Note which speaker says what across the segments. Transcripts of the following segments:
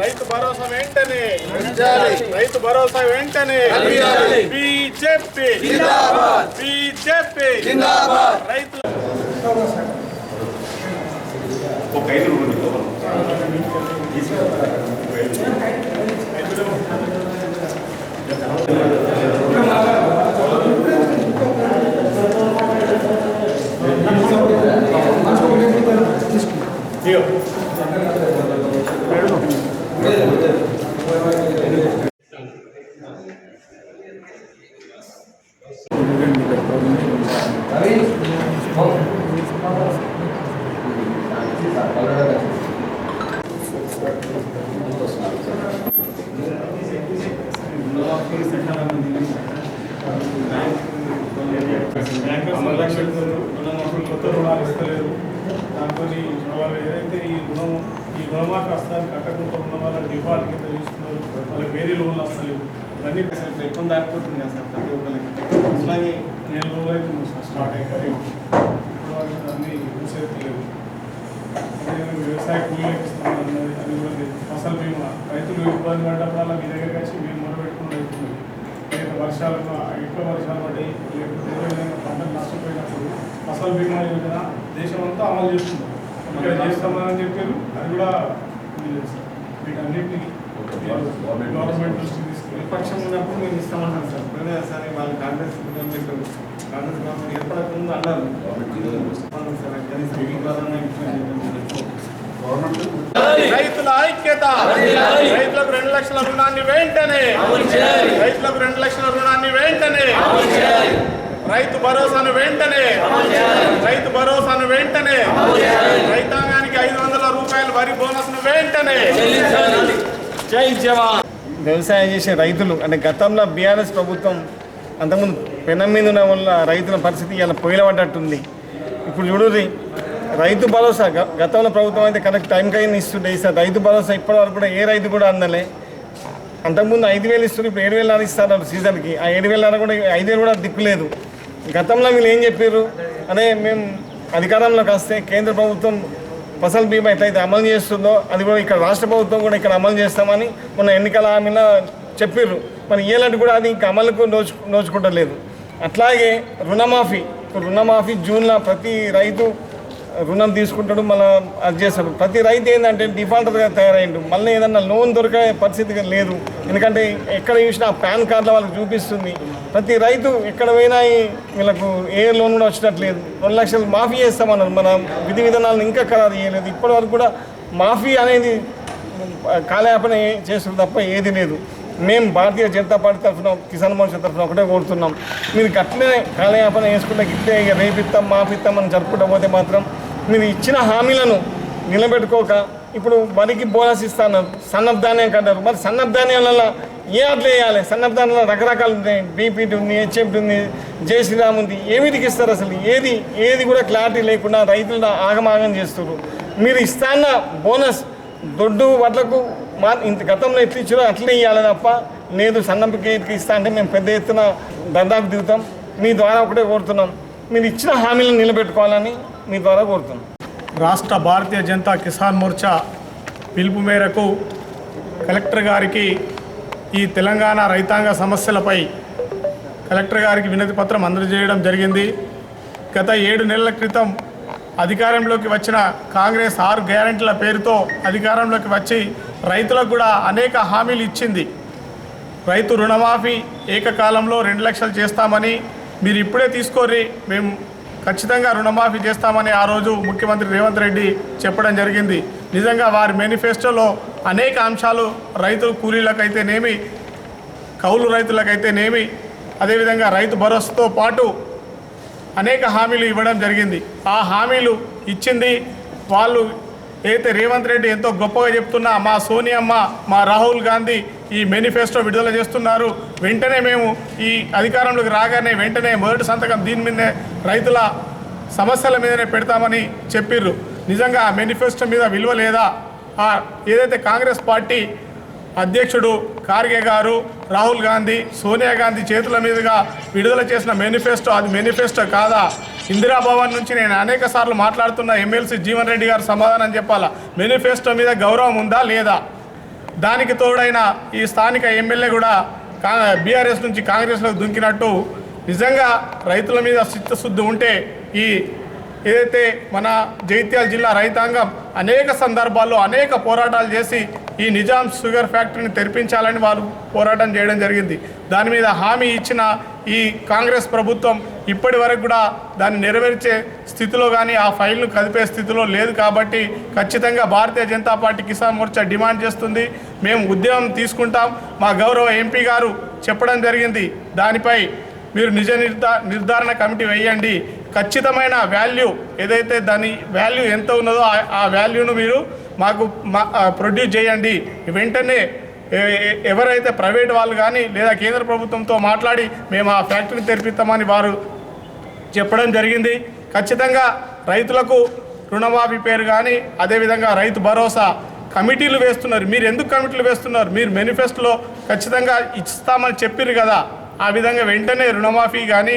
Speaker 1: రైతు భరోసా వెంటనే. రైతు భరోసా వెంటనే. BJP. BJP. రైతు బ్యాంకర్స్ లక్షలు కొత్త రుణాలు ఇస్తలేరు దాంతో వాళ్ళు ఏదైతే ఈ రుణం ఈ రుణమాఫీ వస్తానికి కట్టకుండా ఉన్న వాళ్ళ డిఫాల్ట్ కింద తీసుకున్నారు. వాళ్ళకి వేరే లోన్లు వస్తలేవు ఇవన్నీ అసలు ఎక్కువ దాటిపోతుంది కదా సార్ ప్రతి ఒక్కరికి అట్లాగే నేను రోజులు అయితే స్టార్ట్ అయ్యారు ఇప్పుడు వరకు అన్ని చూసేయట్లేదు అదేవిధంగా వ్యవసాయ కూలీలకు ఇస్తున్నాం అన్నది అది కూడా ఫసల్ బీమా రైతులు ఇబ్బంది పడ్డప్పుడల్లా మీ దగ్గరికి వచ్చి మేము మొదలుపెట్టుకుని రైతులు. లేక వర్షాలకు ఎక్కువ వర్షాలు పడి లేకపోతే పంటలు నష్టపోయినప్పుడు ఫసల్ బీమా యోజన దేశమంతా అమలు చేస్తున్నాం ఇక్కడ చేస్తామని చెప్పారు? అది కూడా వీటన్నిటిని గవర్నమెంట్ దృష్టికి తీసుకెళ్ళి
Speaker 2: విపక్షం ఉన్నప్పుడు మేము ఇస్తామంటాం సార్. ఇప్పుడే సరే వాళ్ళు కాంగ్రెస్ కాంగ్రెస్ గవర్నమెంట్ ఏర్పడకముందు అన్నారు.
Speaker 1: రైతుల ఐక్యత. రైతులకు రెండు లక్షల రుణాన్ని వెంటనే. రైతులకు రెండు లక్షల రుణాన్ని వెంటనే. రైతు భరోసాను వెంటనే. రైతు భరోసాను వెంటనే. రైతాంగానికి ఐదు వందల రూపాయల వరి బోనస్ను వెంటనే. జై జవాన్.
Speaker 2: వ్యవసాయం చేసే రైతులు అంటే గతంలో బీఆర్ఎస్ ప్రభుత్వం అంతకుముందు పెనం మీద ఉన్న వల్ల రైతుల పరిస్థితి ఇలా పొయ్యిలపడ్డట్టుంది ఇప్పుడు చూడుది రైతు భరోసా గతంలో ప్రభుత్వం అయితే కరెక్ట్ టైంకి అయినా ఇస్తుండే. ఈసారి రైతు భరోసా ఇప్పటి వరకు కూడా ఏ రైతు కూడా అందలే. అంతకుముందు ఐదు వేలు ఇస్తున్నారు ఇప్పుడు ఏడు వేలు ఇస్తారు సీజన్కి. ఆ ఏడు వేలు కూడా ఐదు వేలు కూడా దిక్కులేదు. గతంలో మీరు ఏం చెప్పారు అనే మేము అధికారంలోకి వస్తే కేంద్ర ప్రభుత్వం ఫసల్ బీమా ఎట్లయితే అమలు చేస్తుందో అది కూడా ఇక్కడ రాష్ట్ర ప్రభుత్వం కూడా ఇక్కడ అమలు చేస్తామని మొన్న ఎన్నికల హామీలో చెప్పారు మరి ఏలాంటి కూడా అది ఇంకా అమలుకు నోచు నోచుకుంటలేదు. అట్లాగే రుణమాఫీ. రుణమాఫీ జూన్లో ప్రతి రైతు రుణం తీసుకుంటాడు మళ్ళీ అది చేస్తాడు. ప్రతి రైతు ఏంటంటే డిఫాల్టర్గా తయారైండు మళ్ళీ ఏదన్నా లోన్ దొరికే పరిస్థితి లేదు. ఎందుకంటే ఎక్కడ చూసినా ఆ పాన్ కార్డులో వాళ్ళకి చూపిస్తుంది. ప్రతి రైతు ఎక్కడ పోయినా వీళ్ళకు ఏ లోన్ కూడా వచ్చినట్లేదు. రెండు లక్షలు మాఫీ చేస్తామన్నారు. మన విధి విధానాలను ఇంకా ఖరారు చేయలేదు. ఇప్పటి వరకు కూడా మాఫీ అనేది కాలయాపన చేస్తుంది తప్ప ఏది లేదు. మేము భారతీయ జనతా పార్టీ తరఫున కిసాన్ మోర్చా తరఫున ఒకటే కోరుతున్నాం. మీరు గట్లనే కాలయాపన వేసుకుంటే గిట్టే ఇక రేపిస్తాం మాపిస్తాం అని జరుపుకుంటూ పోతే మాత్రం మీరు ఇచ్చిన హామీలను నిలబెట్టుకోక ఇప్పుడు వరికి బోనస్ ఇస్తాన్నారు సన్నప్ ధాన్యం కట్టారు మరి సన్నప్ ధాన్యాలలో ఏ అట్లా వేయాలి? సన్నప్ ధాన్యాలు రకరకాలు ఉన్నాయి. బీపీటీ ఉంది హెచ్ఎఫ్టీ ఉంది జై శ్రీరామ్ ఉంది. ఏమిటికి ఇస్తారు అసలు? ఏది ఏది కూడా క్లారిటీ లేకుండా రైతులను ఆగమాగం చేస్తున్నారు మీరు ఇస్తాన్న బోనస్ దొడ్డు వడ్లకు మా ఇంత గతంలో ఎట్లా ఇచ్చారో అట్లే ఇవ్వాలి తప్ప లేదు సన్నపికేకి ఇస్తా అంటే మేము పెద్ద ఎత్తున దందాకు దిగుతాం. మీ ద్వారా ఒకటే కోరుతున్నాం. మీరు ఇచ్చిన హామీలను నిలబెట్టుకోవాలని మీ ద్వారా కోరుతున్నాం.
Speaker 1: రాష్ట్ర భారతీయ జనతా కిసాన్ మోర్చా పిలుపు మేరకు కలెక్టర్ గారికి ఈ తెలంగాణ రైతాంగ సమస్యలపై కలెక్టర్ గారికి వినతి పత్రం అందజేయడం జరిగింది. గత ఏడు నెలల క్రితం అధికారంలోకి వచ్చిన కాంగ్రెస్ ఆరు గ్యారెంటీల పేరుతో అధికారంలోకి వచ్చి రైతులకు కూడా అనేక హామీలు ఇచ్చింది. రైతు రుణమాఫీ ఏకకాలంలో రెండు లక్షలు చేస్తామని మీరు ఇప్పుడే తీసుకోర్రి మేము ఖచ్చితంగా రుణమాఫీ చేస్తామని ఆ రోజు ముఖ్యమంత్రి రేవంత్ రెడ్డి చెప్పడం జరిగింది. నిజంగా వారి మేనిఫెస్టోలో అనేక అంశాలు రైతు కూలీలకైతేనేమి కౌలు రైతులకైతేనేమి అదేవిధంగా రైతు భరోసాతో పాటు అనేక హామీలు ఇవ్వడం జరిగింది. ఆ హామీలు ఇచ్చింది వాళ్ళు అయితే రేవంత్ రెడ్డి ఎంతో గొప్పగా చెప్తున్నా మా సోనియమ్మ మా రాహుల్ గాంధీ ఈ మేనిఫెస్టో విడుదల చేస్తున్నారు. వెంటనే మేము ఈ అధికారంలోకి రాగానే వెంటనే మొదటి సంతకం దీని మీదనే రైతుల సమస్యల మీదనే పెడతామని చెప్పిర్రు. నిజంగా ఆ మేనిఫెస్టో మీద విలువ లేదా? ఏదైతే కాంగ్రెస్ పార్టీ అధ్యక్షుడు ఖార్గే గారు రాహుల్ గాంధీ సోనియా గాంధీ చేతుల మీదుగా విడుదల చేసిన మేనిఫెస్టో అది మేనిఫెస్టో కాదా? ఇందిరాభవన్ నుంచి నేను అనేక సార్లు మాట్లాడుతున్న ఎమ్మెల్సీ జీవన్ రెడ్డి గారు సమాధానం చెప్పాలా? మేనిఫెస్టో మీద గౌరవం ఉందా లేదా? దానికి తోడైన ఈ స్థానిక ఎమ్మెల్యే కూడా కా బీఆర్ఎస్ నుంచి కాంగ్రెస్లోకి దుంకినట్టు నిజంగా రైతుల మీద చిత్తశుద్ధి ఉంటే ఈ ఏదైతే మన జైత్యాల జిల్లా రైతాంగం అనేక సందర్భాల్లో అనేక పోరాటాలు చేసి ఈ నిజాం షుగర్ ఫ్యాక్టరీని తెరిపించాలని వారు పోరాటం చేయడం జరిగింది. దాని మీద హామీ ఇచ్చిన ఈ కాంగ్రెస్ ప్రభుత్వం ఇప్పటి వరకు కూడా దాన్ని నెరవేర్చే స్థితిలో కానీ ఆ ఫైల్ను కదిపే స్థితిలో లేదు కాబట్టి ఖచ్చితంగా భారతీయ జనతా పార్టీ కిసాన్ మోర్చా డిమాండ్ చేస్తుంది. మేము ఉద్యమం తీసుకుంటాం. మా గౌరవ ఎంపీ గారు చెప్పడం జరిగింది. దానిపై మీరు నిజ నిర్ధారణ కమిటీ వేయండి. ఖచ్చితమైన వాల్యూ ఏదైతే దాని వాల్యూ ఎంత ఉన్నదో ఆ- ఆ వాల్యూను మీరు మాకు మా ప్రొడ్యూస్ చేయండి. వెంటనే ఎవరైతే ప్రైవేట్ వాళ్ళు కానీ లేదా కేంద్ర ప్రభుత్వంతో మాట్లాడి మేము ఆ ఫ్యాక్టరీని తెరిపిస్తామని వారు చెప్పడం జరిగింది. ఖచ్చితంగా రైతులకు రుణమాఫీ పేరు కానీ అదేవిధంగా రైతు భరోసా కమిటీలు వేస్తున్నారు. మీరు ఎందుకు కమిటీలు వేస్తున్నారు? మీరు మేనిఫెస్టోలో ఖచ్చితంగా ఇస్తామని చెప్పారు కదా. ఆ విధంగా వెంటనే రుణమాఫీ కానీ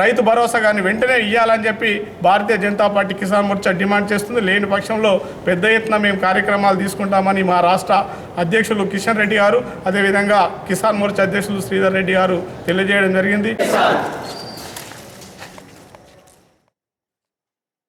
Speaker 1: రైతు భరోసా కానీ వెంటనే ఇవ్వాలని చెప్పి భారతీయ జనతా పార్టీ కిసాన్ మోర్చా డిమాండ్ చేస్తుంది. లేని పక్షంలో పెద్ద ఎత్తున మేము కార్యక్రమాలు తీసుకుంటామని మా రాష్ట్ర అధ్యక్షులు కిషన్ రెడ్డి గారు అదేవిధంగా కిసాన్ మోర్చా అధ్యక్షులు శ్రీధర్ రెడ్డి గారు తెలియజేయడం జరిగింది.